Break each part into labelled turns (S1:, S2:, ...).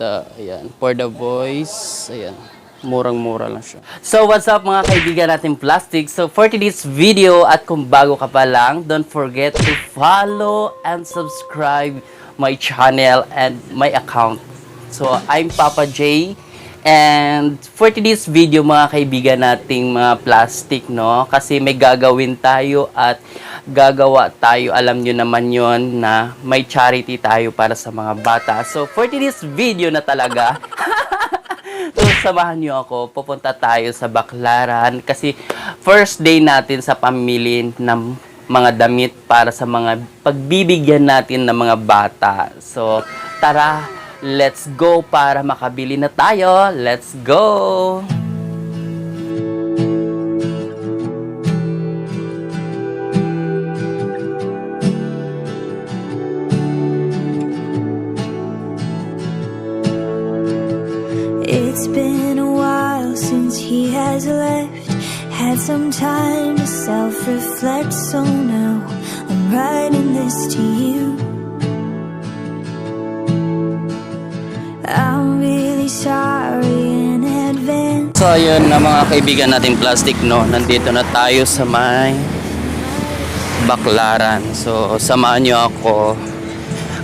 S1: nakita. Ayan. For the boys. Ayan. Murang-mura lang siya. So, what's up mga kaibigan natin plastic? So, for today's video at kung bago ka pa lang, don't forget to follow and subscribe my channel and my account. So, I'm Papa J. And for today's video mga kaibigan nating mga plastic, no? Kasi may gagawin tayo at gagawa tayo, alam nyo naman yon na may charity tayo para sa mga bata. So for today's video na talaga, so samahan nyo ako, pupunta tayo sa Baklaran kasi first day natin sa pamili ng mga damit para sa mga pagbibigyan natin ng mga bata. So tara, let's go para makabili na tayo. Let's go!
S2: He has left. Had some time to self reflect, so now I'm writing this to you. I'm really sorry in advance.
S1: So ayun na mga kaibigan nating plastic no, nandito na tayo sa may Baklaran. So samahan nyo ako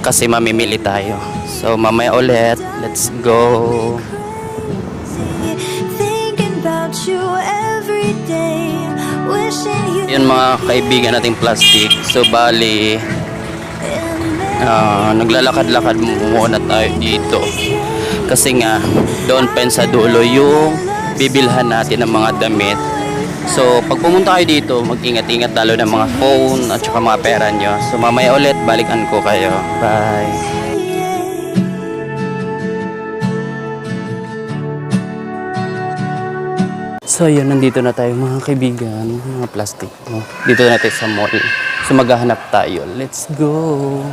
S1: kasi mamimili tayo. So mamaya ulit, let's go. Yun mga kaibigan nating plastic. So bali, ah, naglalakad-lakad muna tayo dito. Kasi nga, doon pa sa dulo yung bibilhan natin ng mga damit. So, pag pumunta kayo dito, mag-ingat-ingat lalo ng mga phone at saka mga pera nyo. So, mamaya ulit, balikan ko kayo. Bye! So, yun, nandito na tayo mga kaibigan, mga plastic. No? Dito na tayo sa mall. So, maghahanap tayo. Let's go!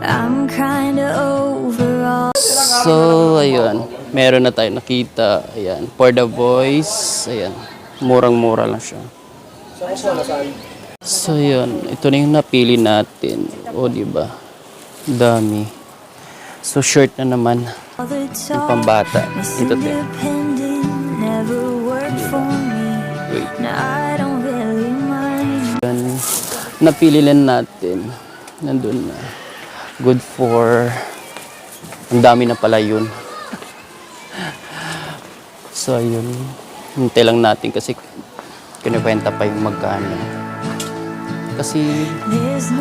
S2: I'm kinda over all.
S1: So, ayun. Meron na tayo nakita. Ayan. For the boys. Ayan. Murang-mura lang siya. So, yun. Ito na yung napili natin. O, di ba? Dami. So, shirt na naman. Yung pambata. Ito din. Wait. Napili lang natin. Nandun na. Good for... Ang dami na pala yun. so, ayun. Hintay lang natin kasi kinikwenta pa yung magkano. Kasi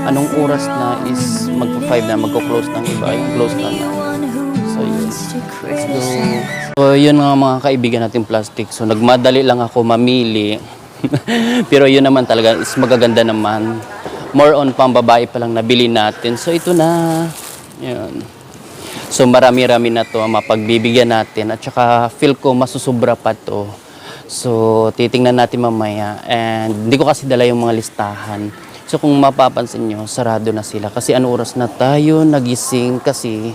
S1: anong oras na is
S2: with
S1: magpa-5 na, magko-close ng iba. Yung close na na. So, yun. So, so yun nga mga kaibigan natin plastic. So nagmadali lang ako mamili. Pero yun naman talaga is magaganda naman. More on pambabae pa lang nabili natin. So ito na. Yun. So marami-rami na to ang mapagbibigyan natin. At saka feel ko masusubra pa to. So titingnan natin mamaya. And hindi ko kasi dala yung mga listahan. So kung mapapansin nyo, sarado na sila. Kasi ano oras na tayo nagising kasi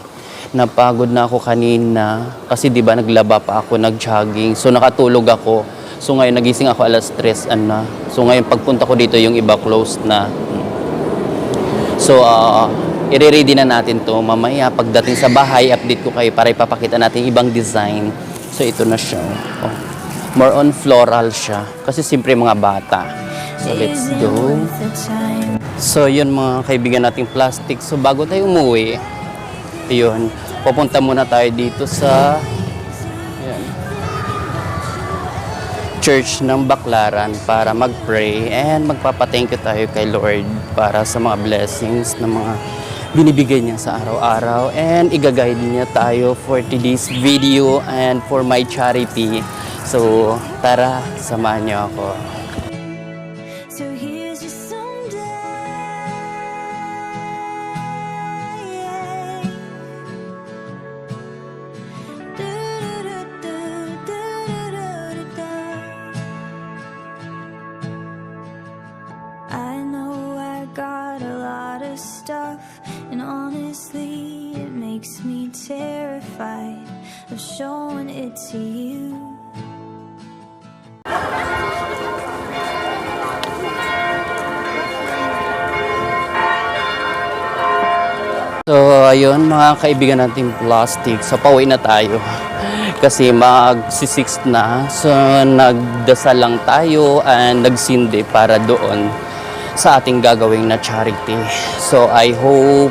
S1: napagod na ako kanina. Kasi di ba naglaba pa ako, nag-jogging. So nakatulog ako. So ngayon nagising ako alas 3 ano. So ngayon pagpunta ko dito yung iba closed na. So uh, i-ready na natin to mamaya pagdating sa bahay, update ko kayo para ipapakita natin ibang design. So ito na siya. Oh. More on floral siya kasi siyempre mga bata. So let's go. So, yun mga kaibigan nating plastic. So, bago tayo umuwi, yun, pupunta muna tayo dito sa yun, church ng Baklaran para mag-pray and magpapa-thank you tayo kay Lord para sa mga blessings na mga binibigay niya sa araw-araw and igaguide niya tayo for today's video and for my charity. So, tara, samahan niyo ako.
S2: I know I got a lot of stuff, and honestly, it makes me terrified of showing it to you.
S1: Ayun, mga kaibigan nating plastic. So, pauwi na tayo. Kasi mag-6 na. So, nagdasal lang tayo and nagsindi para doon sa ating gagawing na charity. So, I hope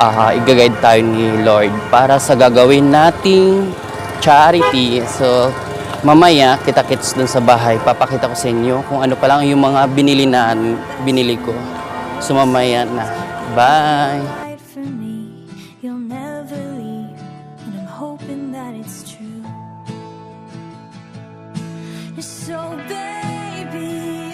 S1: ah i-guide tayo ni Lord para sa gagawin nating charity. So, mamaya, kita-kits dun sa bahay. Papakita ko sa inyo kung ano pa lang yung mga binili na binili ko. So, mamaya na. Bye!
S2: Hoping that it's true. So, baby,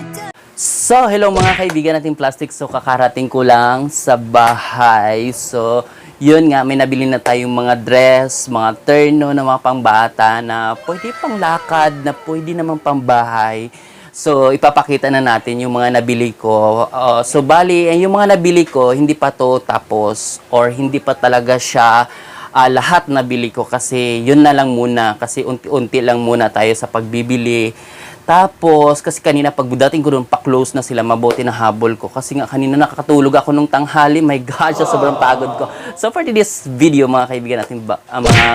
S1: So, hello mga kaibigan nating plastic. So, kakarating ko lang sa bahay. So, yun nga, may nabili na tayong mga dress, mga terno na mga pangbata na pwede pang lakad, na pwede naman pambahay. So, ipapakita na natin yung mga nabili ko. Uh, so, bali, eh, yung mga nabili ko, hindi pa to tapos or hindi pa talaga siya ah, lahat nabili ko kasi yun na lang muna. Kasi unti-unti lang muna tayo sa pagbibili. Tapos, kasi kanina pag dating ko doon, pa-close na sila, mabuti na habol ko. Kasi nga kanina nakakatulog ako nung tanghali. My gosh, sobrang pagod ko. So, for this video, mga kaibigan natin, ba, ah, mga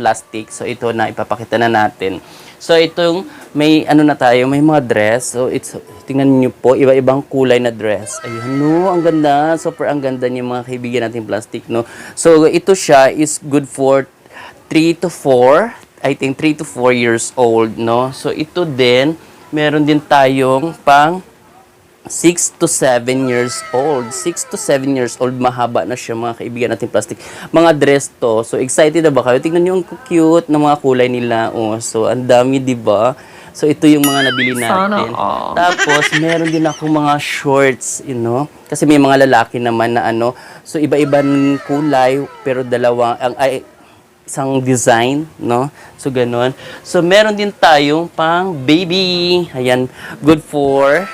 S1: plastic. So, ito na, ipapakita na natin. So, itong, may ano na tayo, may mga dress. So, it's, tingnan niyo po, iba-ibang kulay na dress. Ayun, no, ang ganda. Super ang ganda niya, mga kaibigan natin plastic, no. So, ito siya is good for 3 to 4, I think 3 to 4 years old, no? So, ito din, meron din tayong pang 6 to 7 years old. 6 to 7 years old, mahaba na siya mga kaibigan natin plastic. Mga dress to. So, excited na ba kayo? Tingnan niyo ang cute na mga kulay nila. Oh, so, ang dami, di ba? So, ito yung mga nabili natin. Tapos, meron din ako mga shorts, you know? Kasi may mga lalaki naman na ano. So, iba-ibang kulay, pero dalawa, ang, ay, isang design, no? So, ganun. So, meron din tayong pang baby. Ayan, good for,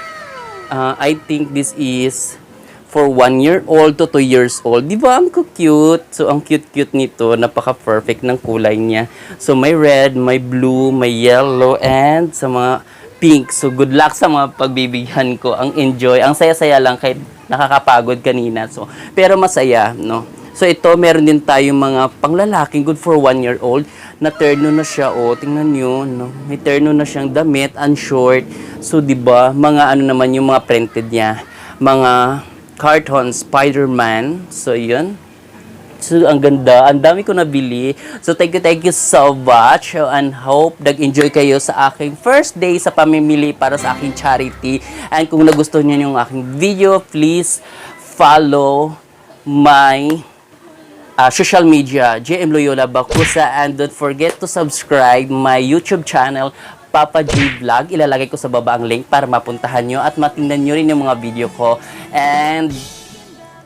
S1: uh, I think this is for one year old to two years old. Di ba? Ang cute. So, ang cute-cute nito. Napaka-perfect ng kulay niya. So, may red, may blue, may yellow, and sa mga pink. So, good luck sa mga pagbibigyan ko. Ang enjoy. Ang saya-saya lang kahit nakakapagod kanina. So, pero masaya, no? So ito, meron din tayong mga panglalaking good for one year old na terno na siya. O, tingnan nyo, no? May terno na siyang damit, and short. So, di ba mga ano naman yung mga printed niya. Mga carton, Spider-Man. So, yun. So, ang ganda. Ang dami ko nabili. So, thank you, thank you so much. And hope nag-enjoy kayo sa aking first day sa pamimili para sa aking charity. And kung nagustuhan niyo yung aking video, please follow my uh, social media, JM Loyola Bakusa, and don't forget to subscribe my YouTube channel, Papa G Vlog. Ilalagay ko sa baba ang link para mapuntahan nyo at matingnan nyo rin yung mga video ko. And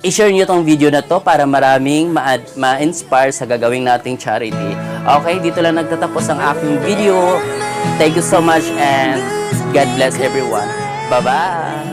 S1: i-share nyo tong video na to para maraming ma- ma-inspire sa gagawing nating charity. Okay, dito lang nagtatapos ang aking video. Thank you so much and God bless everyone. Bye-bye!